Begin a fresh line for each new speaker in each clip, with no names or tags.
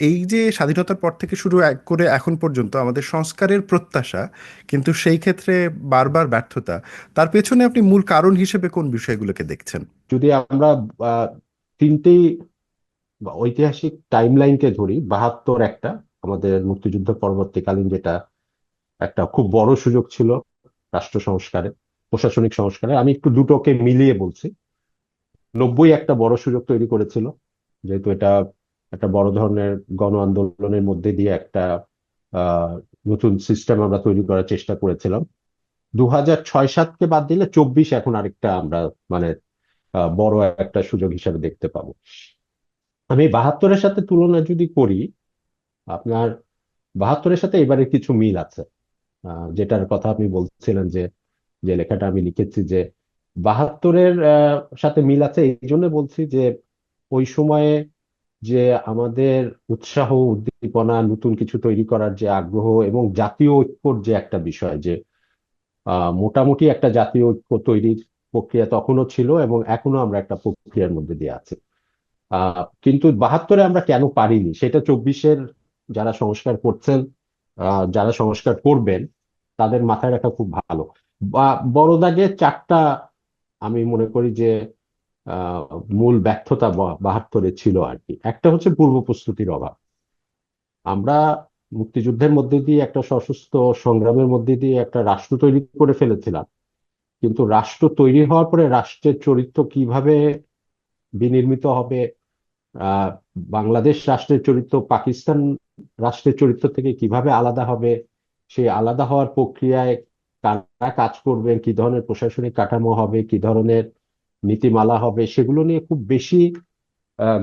এই যে স্বাধীনতার পর থেকে শুরু করে এখন পর্যন্ত আমাদের সংস্কারের প্রত্যাশা কিন্তু সেই ক্ষেত্রে বারবার ব্যর্থতা তার পেছনে আপনি মূল কারণ হিসেবে কোন বিষয়গুলোকে দেখছেন?
যদি আমরা আহ, তিনটেই ঐতিহাসিক টাইমলাইনকে ধরি বাহাত্তর একটা আমাদের মুক্তিযুদ্ধ পরবর্তীকালীন যেটা একটা খুব বড় সুযোগ ছিল রাষ্ট্র সংস্কারে প্রশাসনিক সংস্কারে আমি একটু দুটোকে মিলিয়ে বলছি। নব্বই একটা বড় সুযোগ তৈরি করেছিল যেহেতু এটা একটা বড় ধরনের গণ আন্দোলনের মধ্যে দিয়ে একটা নতুন সিস্টেম আমরা তৈরি করার চেষ্টা করেছিলাম। দু হাজার ছয় সাতকে বাদ দিলে চব্বিশ এখন আরেকটা আমরা মানে বড় একটা সুযোগ হিসাবে দেখতে পাবো। আমি বাহাত্তরের সাথে তুলনা যদি করি, আপনার বাহাত্তরের সাথে এবারে কিছু মিল আছে। যেটার কথা আপনি বলছিলেন যে যে লেখাটা আমি লিখেছি যে, বাহাত্তরের সাথে মিল আছে। এই জন্য বলছি যে, ওই সময়ে যে আমাদের উৎসাহ, উদ্দীপনা, নতুন কিছু তৈরি করার যে আগ্রহ এবং জাতীয় ঐক্যর যে একটা বিষয় যে মোটামুটি একটা জাতীয় ঐক্য তৈরির প্রক্রিয়া তখনও ছিল এবং এখনও আমরা একটা প্রক্রিয়ার মধ্যে দিয়ে আছি। কিন্তু বাহাত্তরে আমরা কেন পারিনি? সেটা চব্বিশের যারা সংস্কার করছেন যারা সংস্কার করবেন, তাদের মাথায় রাখা খুব ভালো। বা, বড় দাগে চারটা আমি মনে করি যে মূল ব্যর্থতা বাহাত্তরে ছিল আর কি। একটা হচ্ছে পূর্ব প্রস্তুতির অভাব। আমরা মুক্তিযুদ্ধের মধ্যে দিয়ে একটা সশস্ত্র সংগ্রামের মধ্যে দিয়ে একটা রাষ্ট্র তৈরি করে ফেলেছিলাম। কিন্তু রাষ্ট্র তৈরি হওয়ার পরে রাষ্ট্রের চরিত্র কীভাবে বিনির্মিত হবে বাংলাদেশ রাষ্ট্রের চরিত্র, পাকিস্তান রাষ্ট্রের চরিত্র থেকে কীভাবে আলাদা হবে, সেই আলাদা হওয়ার প্রক্রিয়ায় কারা কাজ করবে, কি ধরনের প্রশাসনিক কাঠামো হবে, কি ধরনের নীতিমালা হবে, সেগুলো নিয়ে খুব বেশি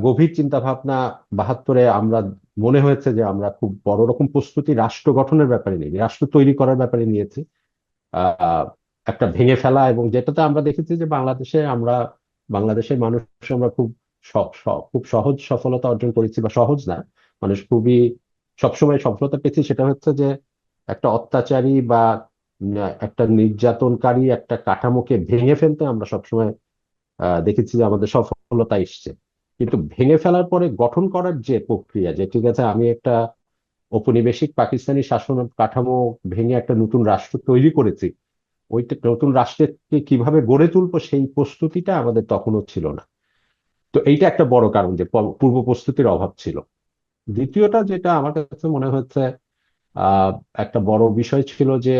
গভীর চিন্তা ভাবনা বাহাত্তরে আমরা, মনে হয়েছে যে আমরা খুব বড় রকম প্রস্তুতি রাষ্ট্র গঠনের ব্যাপারে নিই রাষ্ট্র তৈরি করার ব্যাপারে নিয়েছি। একটা ভেঙে ফেলা এবং যেটাতে আমরা দেখেছি যে বাংলাদেশে আমরা, বাংলাদেশের মানুষ আমরা খুব খুব সহজ সফলতা অর্জন করেছি বা সহজ না, মানুষ খুবই সবসময় সফলতা পেয়েছি, সেটা হচ্ছে যে একটা অত্যাচারী বা একটা নির্যাতনকারী একটা কাঠামোকে ভেঙে ফেলতে আমরা সবসময় দেখেছি যে আমাদের সফলতা এসছে। কিন্তু ভেঙে ফেলার পরে গঠন করার যে প্রক্রিয়া, যে ঠিক আছে, আমি একটা ঔপনিবেশিক পাকিস্তানি শাসন কাঠামো ভেঙে একটা নতুন রাষ্ট্র তৈরি করেছি, ওইটা নতুন রাষ্ট্রকে কীভাবে গড়ে তুলবো সেই প্রস্তুতিটা আমাদের তখনও ছিল না। তো এইটা একটা বড় কারণ যে পূর্ব প্রস্তুতির অভাব ছিল। দ্বিতীয়টা যেটা আমার কাছে মনে হচ্ছে একটা বড় বিষয় ছিল যে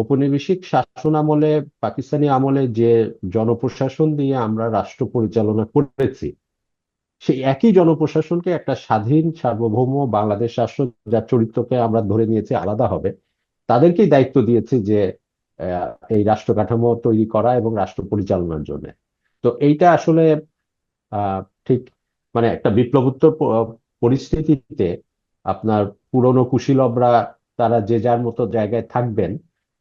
ঔপনিবেশিক শাসন আমলে, পাকিস্তানি আমলে যে জনপ্রশাসন দিয়ে আমরা রাষ্ট্র পরিচালনা করেছি, সেই একই জনপ্রশাসনকে একটা স্বাধীন, সার্বভৌম বাংলাদেশ রাষ্ট্র যার চরিত্রকে আমরা ধরে নিয়েছি আলাদা হবে, তাদেরকেই দায়িত্ব দিয়েছি যে এই রাষ্ট্র কাঠামো তৈরি করা এবং রাষ্ট্র পরিচালনার জন্য। তো এইটা আসলে ঠিক মানে একটা বিপ্লবোত্তর পরিস্থিতিতে আপনার পুরনো কুশীলবরা, তারা যে যার মতো জায়গায় থাকবেন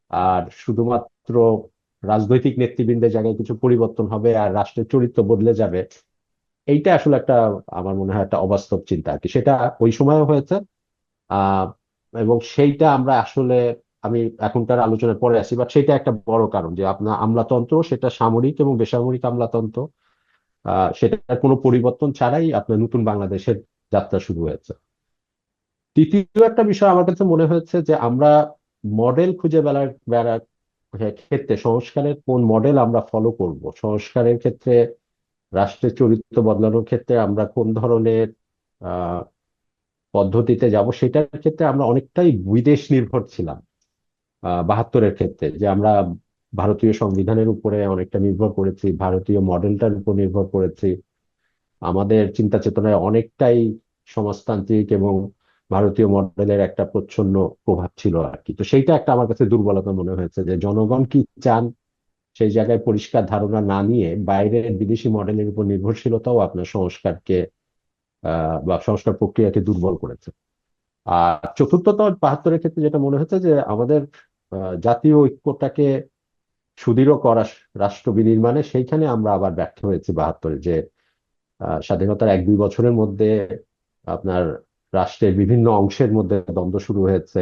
আর শুধুমাত্র রাজনৈতিক নেতৃবৃন্দের জায়গায় কিছু পরিবর্তন হবে আর রাষ্ট্রের চরিত্র বদলে যাবে, এইটা আসলে একটা আমার মনে হয় একটা অবাস্তব চিন্তা আর কি। সেটা ওই সময়ও হয়েছে, আহ, এবং সেইটা আমরা আসলে আমি এখনকার আলোচনায় পরে আসি বাট সেটা একটা বড় কারণ যে আপনার আমলাতন্ত্র সেটা সামরিক এবং বেসামরিক আমলাতন্ত্র, আহ, সেটার কোনো পরিবর্তন ছাড়াই আপনার নতুন বাংলাদেশের যাত্রা শুরু হয়েছে। তৃতীয় একটা বিষয় আমার কাছে মনে হয়েছে যে আমরা মডেল খুঁজে বেড়ার বেড়ার ক্ষেত্রে সংস্কারের কোন মডেল আমরা ফলো করব? সংস্কারের ক্ষেত্রে, রাষ্ট্রের চরিত্র বদলানোর ক্ষেত্রে আমরা কোন ধরনের পদ্ধতিতে যাব? সেটার ক্ষেত্রে আমরা অনেকটাই বিদেশ নির্ভর ছিলাম বাহাত্তরের ক্ষেত্রে। যে আমরা ভারতীয় সংবিধানের উপরে অনেকটা নির্ভর করেছি, ভারতীয় মডেলটার উপর নির্ভর করেছি। আমাদের চিন্তা চেতনায় অনেকটাই সমাজতান্ত্রিক এবং ভারতীয় মডেলের একটা প্রচ্ছন্ন প্রভাব ছিল আর কি। তো সেইটা একটা আমার কাছে দুর্বলতা মনে হয়েছে যে জনগণ কি চান সেই জায়গায় পরিষ্কার ধারণা না নিয়ে বাইরের বিদেশি মডেলের উপর নির্ভরশীলতাও আপনার সংস্কারকে বা সংস্কার প্রক্রিয়াকে দুর্বল করেছে। আর চতুর্থত বাহাত্তরের ক্ষেত্রে যেটা মনে হচ্ছে যে আমাদের জাতীয় ঐক্যটাকে সুদৃঢ় করা রাষ্ট্র বিনির্মাণে সেইখানে আমরা আবার ব্যর্থ হয়েছি বাহাত্তরে যে স্বাধীনতার এক দুই বছরের মধ্যে আপনার রাষ্ট্রের বিভিন্ন অংশের মধ্যে দ্বন্দ্ব শুরু হয়েছে।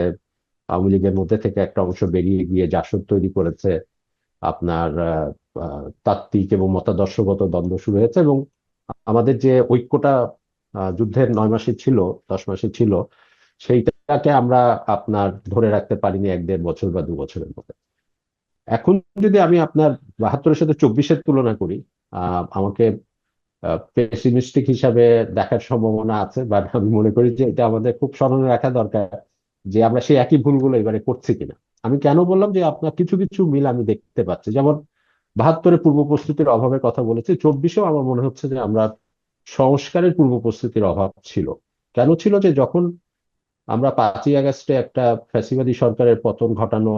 আওয়ামী লীগের মধ্যে থেকে একটা অংশ বেরিয়ে গিয়ে জাসদ তৈরি করেছে। আপনার তাত্ত্বিক এবং মতাদর্শগত দ্বন্দ্ব শুরু হয়েছে এবং আমাদের যে ঐক্যটা যুদ্ধের নয় মাসে ছিল, দশ মাসে ছিল, সেইটাকে আমরা আপনার ধরে রাখতে পারিনি এক দেড় বছর বা দু বছরের মধ্যে। এখন যদি আমি আপনার বাহাত্তরের সাথে চব্বিশের তুলনা করি আমাকে পেসিমিস্টিক হিসাবে দেখার সম্ভাবনা আছে বাট আমি মনে করি যে এটা আমাদের খুব স্মরণে রাখা দরকার যে আমরা সেই একই ভুলগুলো এবারে করছি কিনা। আমি কেন বললাম যে আপনার কিছু কিছু মিল আমি দেখতে পাচ্ছি। যেমন বাহাত্তরে পূর্ব প্রস্তুতির অভাবের কথা বলেছি, চব্বিশেও আমার মনে হচ্ছে যে আমরা সংস্কারের পূর্ব প্রস্তুতির অভাব ছিল। কেন ছিল যে যখন আমরা পাঁচই আগস্টে একটা ফ্যাসিবাদী সরকারের পতন ঘটানো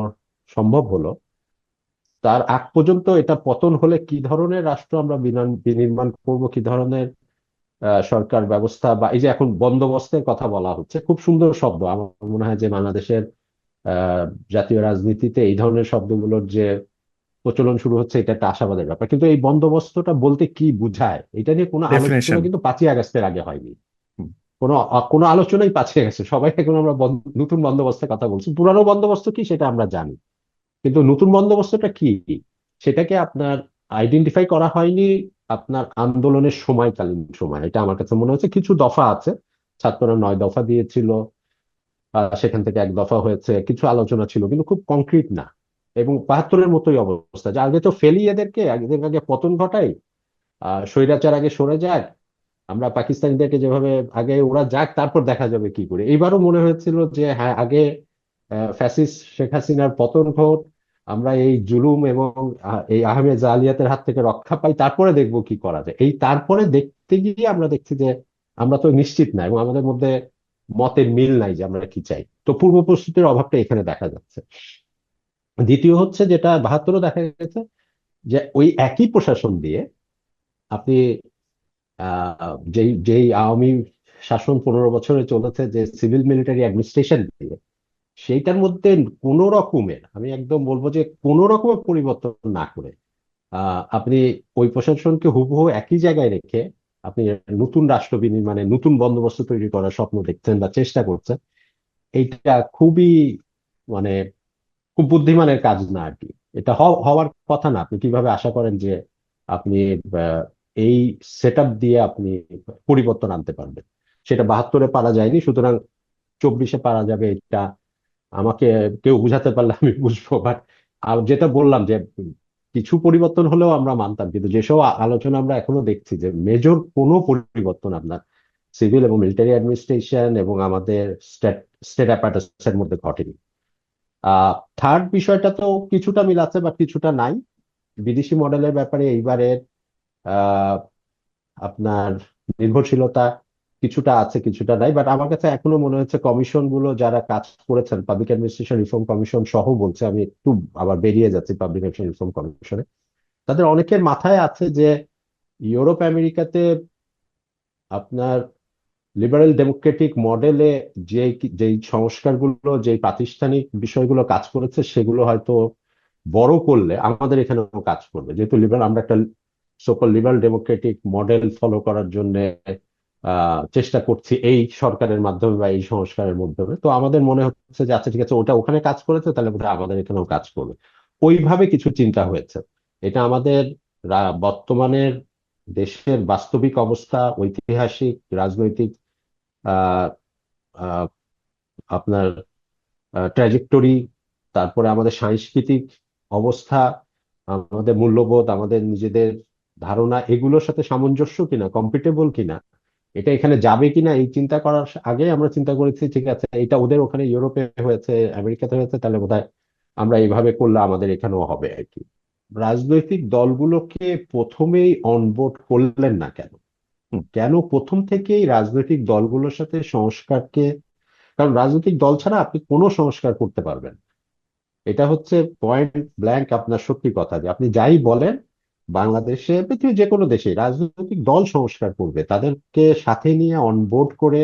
সম্ভব হলো তার আগ পর্যন্ত এটা পতন হলে কি ধরনের রাষ্ট্র আমরা বিনির্মাণ করব কি ধরনের সরকার ব্যবস্থা বা এই যে এখন বন্দোবস্তের কথা বলা হচ্ছে খুব সুন্দর শব্দ। আমার মনে হয় যে বাংলাদেশের আহ জাতীয় রাজনীতিতে এই ধরনের শব্দগুলোর যে প্রচলন শুরু হচ্ছে এটা একটা আশাবাদের ব্যাপার। কিন্তু এই বন্দোবস্তটা বলতে কি বুঝায় এটা নিয়ে কোনো আলোচনা কিন্তু পাঁচই আগস্টের আগে হয়নি। কোনো কোনো আলোচনাই পাঁচই আগস্টে সবাই এখন আমরা নতুন বন্দোবস্তের কথা বলছি। পুরানো বন্দোবস্ত কি সেটা আমরা জানি। কিন্তু নতুন বন্দোবস্তটা কি? সেটাকে আপনার আইডেন্টিফাই করা হয়নি আপনার আন্দোলনের সময়কালীন সময়। এটা আমার কাছে মনে হচ্ছে কিছু দফা আছে। ছাত্ররা নয় দফা দিয়েছিল সেখান থেকে এক দফা হয়েছে, কিছু আলোচনা ছিল, কিন্তু খুব কংক্রিট না। এবং বাহাত্তরের মতোই অবস্থা। যে আগে তো ফেলি এদেরকে, এদের আগে পতন ঘটাই, আহ, স্বৈরাচার আগে সরে যাক, আমরা পাকিস্তানিদেরকে যেভাবে আগে ওরা যাক, তারপর দেখা যাবে কি করে। এইবারও মনে হয়েছিল যে হ্যাঁ আগে ফ্যাসিস্ট শেখ হাসিনার পতন ঘট আমরা এই জুলুম এবং এই আহমেদ জালিয়াতের হাত থেকে রক্ষা পাই, তারপরে দেখব কি করা যায়। এই তারপরে দেখতে গিয়ে আমরা দেখছি যে আমরা তো নিশ্চিত না এবং আমাদের মধ্যে মতের মিল নাই যে আমরা কি চাই। তো পূর্ব প্রস্তুতির অভাবটা এখানে দেখা যাচ্ছে। দ্বিতীয় হচ্ছে যেটা বাহাত্তরও দেখা গেছে যে ওই একই প্রশাসন দিয়ে আপনি যেই যেই আওয়ামী শাসন পনেরো বছরে চলেছে, যে সিভিল মিলিটারি অ্যাডমিনিস্ট্রেশন দিয়ে সেইটার মধ্যে কোনো রকমের, আমি একদম বলব যে কোনো রকমের পরিবর্তন না করে আপনি ওই প্রশাসনকে হুবহু একই জায়গায় রেখে আপনি নতুন রাষ্ট্র বিনির্মাণে নতুন বন্দোবস্ত তৈরি করার স্বপ্ন দেখছেন বা চেষ্টা করছেন, এইটা খুবই মানে খুব বুদ্ধিমানের কাজ না আর কি। এটা হও- হওয়ার কথা না, আপনি কীভাবে আশা করেন যে আপনি এই সেট দিয়ে আপনি পরিবর্তন আনতে পারবেন? সেটা বাহাত্তরে পারা যায়নি, সুতরাং চব্বিশে পারা যাবে এটা আমাকে কেউ বুঝাতে পারলে আমি বুঝব বাট আর যেটা বললাম যে কিছু পরিবর্তন হলেও আমরা মানতাম, কিন্তু যেসব আলোচনা আমরা এখনও দেখছি যে মেজর কোনো পরিবর্তন আপনার সিভিল এবং মিলিটারি অ্যাডমিনিস্ট্রেশন এবং আমাদের স্টেট স্টেট অ্যাপারেটাসের মধ্যে ঘটেনি। আহ থার্ড বিষয়টা তো কিছুটা মিল আছে বা কিছুটা নাই। বিদেশি মডেলের ব্যাপারে এইবারের আপনার নির্ভরশীলতা কিছুটা আছে, কিছুটা নাই বাট আমার কাছে এখনও মনে হচ্ছে কমিশনগুলো যারা কাজ করেছেন পাবলিক অ্যাডমিনিস্ট্রেশন রিফর্ম কমিশন সহ বলছে, আমি একটু আবার বেরিয়ে যাচ্ছি পাবলিক অ্যাডমিনিস্ট্রেশন রিফর্ম কমিশনে তাদের অনেকের মাথায় আছে যে ইউরোপ, আমেরিকাতে আপনার লিবারেল ডেমোক্রেটিক মডেলে যে যেই সংস্কারগুলো, যেই প্রাতিষ্ঠানিক বিষয়গুলো কাজ করেছে, সেগুলো হয়তো বড় করলে আমাদের এখানেও কাজ করবে। যেহেতু লিবারেল আমরা একটা সকল লিবারেল ডেমোক্রেটিক মডেল ফলো করার জন্য চেষ্টা করছি এই সরকারের মাধ্যমে বা এই সংস্কারের মাধ্যমে। তো আমাদের মনে হচ্ছে যে আচ্ছা ঠিক আছে, ওটা ওখানে কাজ করেছে, তাহলে বোধহয় আমাদের এখানেও কাজ করবে। ওইভাবে কিছু চিন্তা হয়েছে। এটা আমাদের বর্তমানের দেশের বাস্তবিক অবস্থা, ঐতিহাসিক, রাজনৈতিক আপনার ট্র্যাজেক্টরি তারপরে আমাদের সাংস্কৃতিক অবস্থা, আমাদের মূল্যবোধ, আমাদের নিজেদের ধারণা, এগুলোর সাথে সামঞ্জস্য কিনা কম্পিটেবল কিনা এটা এখানে যাবে কিনা এই চিন্তা করার আগে আমরা চিন্তা করেছি, ঠিক আছে, এটা ওদের ওখানে ইউরোপে হয়েছে, আমেরিকাতে হয়েছে, তাহলে বোধহয় আমরা এইভাবে করলে আমাদের এখানেও হবে আর কি। রাজনৈতিক দলগুলোকে প্রথমেই অনবোর্ড করলেন না কেন? কেন প্রথম থেকেই রাজনৈতিক দলগুলোর সাথে সংস্কারকে, কারণ রাজনৈতিক দল ছাড়া আপনি কোনো সংস্কার করতে পারবেন এটা হচ্ছে পয়েন্ট ব্ল্যাঙ্ক আপনার সত্যি কথা যে আপনি যাই বলেন বাংলাদেশে, পৃথিবীর যে কোনো দেশে রাজনৈতিক দল সংস্কার করবে, তাদেরকে সাথে নিয়ে অনবোর্ড করে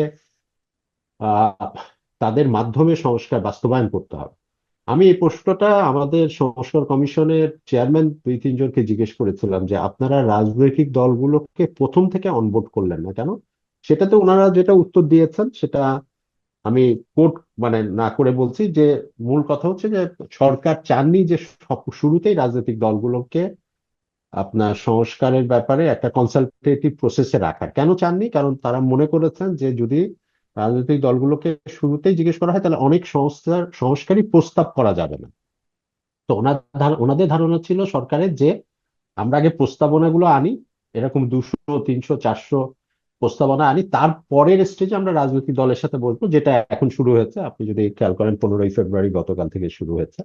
তাদের মাধ্যমে সংস্কার বাস্তবায়ন করতে হবে। আমি এই প্রশ্নটা আমাদের সংস্কার কমিশনের চেয়ারম্যান দুই তিনজনকে জিজ্ঞেস করেছিলাম যে আপনারা রাজনৈতিক দলগুলোকে প্রথম থেকে অনবোর্ড করলেন না কেন? সেটাতে ওনারা যেটা উত্তর দিয়েছেন সেটা আমি কোট মানে না করে বলছি যে মূল কথা হচ্ছে যে সরকার চাননি যে শুরুতেই রাজনৈতিক দলগুলোকে আপনার সংস্কারের ব্যাপারে একটা কনসালটেটিভ প্রসেসে রাখার। কেন চাননি? কারণ তারা মনে করেছেন যে যদি রাজনৈতিক দলগুলোকে শুরুতেই জিজ্ঞেস করা হয়, তাহলে অনেক সংস্কার সংস্কারই প্রস্তাব করা যাবে না। তো ওনার ওনাদের ধারণা ছিল সরকারের যে আমরা আগে প্রস্তাবনাগুলো আনি, এরকম দুশো, তিনশো, চারশো প্রস্তাবনা আনি তারপরের স্টেজে আমরা রাজনৈতিক দলের সাথে বলব, যেটা এখন শুরু হয়েছে। আপনি যদি খেয়াল করেন, পনেরোই ফেব্রুয়ারি গতকাল থেকে শুরু হয়েছে।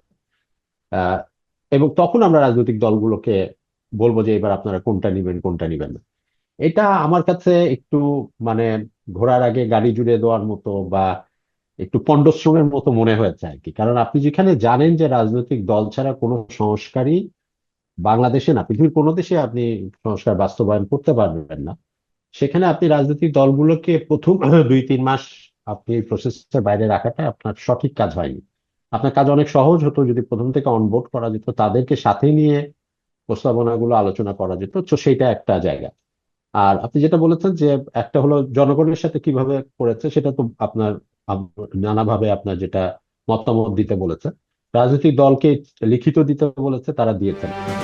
এবং তখন আমরা রাজনৈতিক দলগুলোকে বলব যে এবার আপনারা কোনটা নিবেন কোনটা নিবেন না। এটা আমার কাছে একটু মানে ঘোরার আগে গাড়ি জুড়ে দেওয়ার মতো বা একটু পণ্ডশ্রমের মতো মনে হয়েছে আর কি। কারণ আপনি যেখানে জানেন যে রাজনৈতিক দল ছাড়া কোনো সংস্কারই বাংলাদেশে না, পৃথিবীর কোনো দেশে আপনি সংস্কার বাস্তবায়ন করতে পারবেন না। সেখানে আপনি রাজনৈতিক দলগুলোকে প্রথম দুই, তিন মাস আপনি প্রসেসের বাইরে রাখাটা আপনার সঠিক কাজ হয়নি। আপনার কাজ অনেক সহজ হতো যদি প্রথম থেকে অনবোর্ড করা যেত, তাদেরকে সাথে নিয়ে প্রস্তাবনাগুলো আলোচনা করা যেত। তো সেইটা একটা জায়গা। আর আপনি যেটা বলেছেন যে একটা হলো জনগণের সাথে কীভাবে করেছে, সেটা তো আপনার নানাভাবে আপনার যেটা মতামত দিতে বলেছে। রাজনৈতিক দলকে লিখিত দিতে বলেছে, তারা দিয়েছেন।